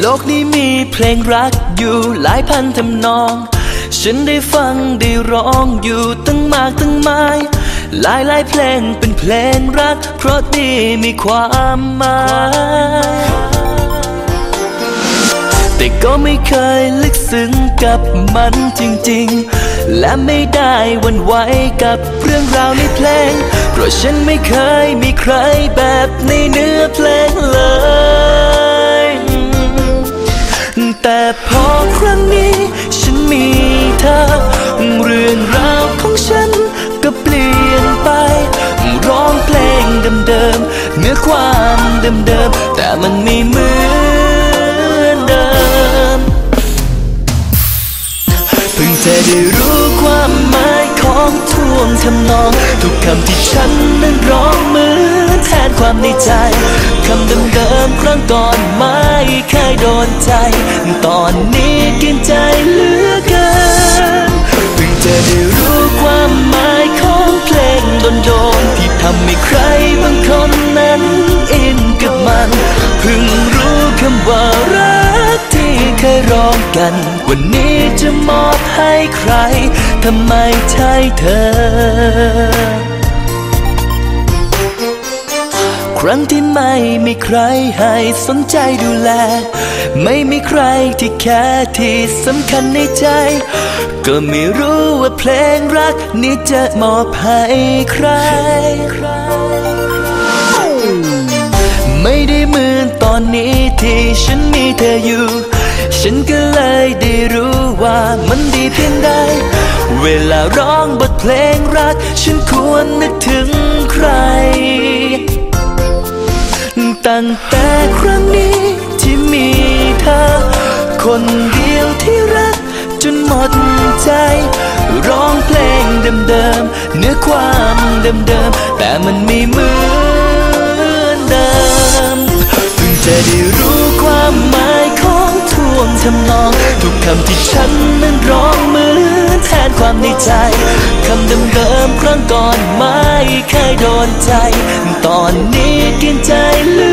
โลกนี้มีเพลงรักอยู่หลายพันทำนอง ฉันได้ฟังได้ร้องอยู่ตั้งมากตั้งมาย หลายหลายเพลงเป็นเพลงรัก เพราะดีมีความหมายแต่ก็ไม่เคยลึกซึ้งกับมันจริงๆ และไม่ได้วันไหวกับเรื่องราวในเพลง เพราะฉันไม่เคยมีใครแบบในเนื้อเพลงเลย แต่พอครั้งนี้ฉันมีเธอ เรื่องราวของฉันก็เปลี่ยนไป ร้องเพลงเดิมๆเนื้อความเดิมๆแต่มันไม่เหมือนเดิมเพิ่งจะได้รู้ความหมายของท่วงทำนอง ทุกคำที่ฉันนั้นร้องเหมือนแทนความในใจคำเดิม นใจ ตอนนี้กินใจเหลือเกินเพิ่งจะได้รู้ความหมายของเพลงโดนๆที่ทำให้ใครบางคนนั้นอินกับมัน เพิ่งรู้คำว่ารักที่เคยร้องกัน วันนี้จะมอบให้ใคร ทำไมใช่เธอ รั้งที่ไม่มีใครให้สนใจดูแล ไม่มีใครที่แค่ที่สำคัญในใจ ก็ไม่รู้ว่าเพลงรักนี้จะมอบให้ใคร ไม่ได้เหมือนตอนนี้ที่ฉันมีเธออยู่ ฉันก็เลยได้รู้ว่ามันดีเพียงใด เวลาร้องบทเพลงรัก ฉันควรนึกถึงใคร ตั้งแต่ครั้งนี้ที่มีเธอ คนเดียวที่รักจนหมดใจ ร้องเพลงเดิมๆเนื้อความเดิมๆแต่มันไม่เหมือนเดิมเพิ่งจะได้รู้ความหมายของท่วงทำนอง ทุกคำที่ฉันนั้นร้องเหมือนแทนความในใจคำเดิมๆครั้งก่อนไม่เคยโดนใจ ตอนนี้กินใจลื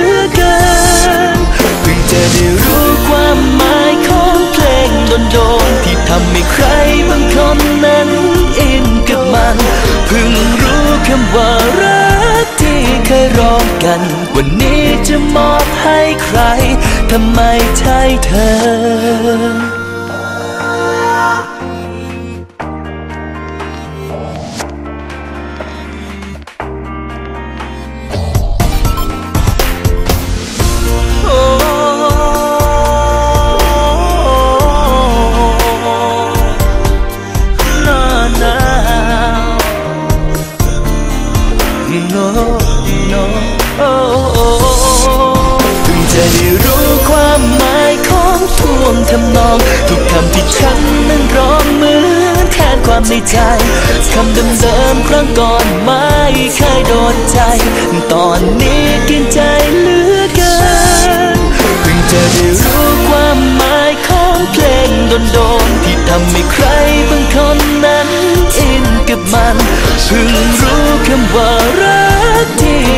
ทำให้ใครบางคนนั้นอินกับมัน เพิ่งรู้คำว่ารักที่เคยร้องกัน วันนี้จะมอบให้ใคร ทำไมใช่เธอ จะได้รู้ความหมายของท่วงทำนอง ทุกคำที่ฉันนั้นร้องเหมือนแทนความในใจคำเดิมๆครั้งก่อนไม่เคยโดนใจ ตอนนี้กินใจเหลือเกินเพิ่งจะได้รู้ความหมายของเพลงโดนๆที่ทำให้ใครบางคนนั้นอินกับมันเพิ่งรู้คำว่ารัก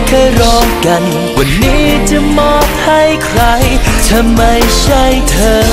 เคยร้องกัน วันนี้จะมอบให้ใคร ถ้าไม่ใช่เธอ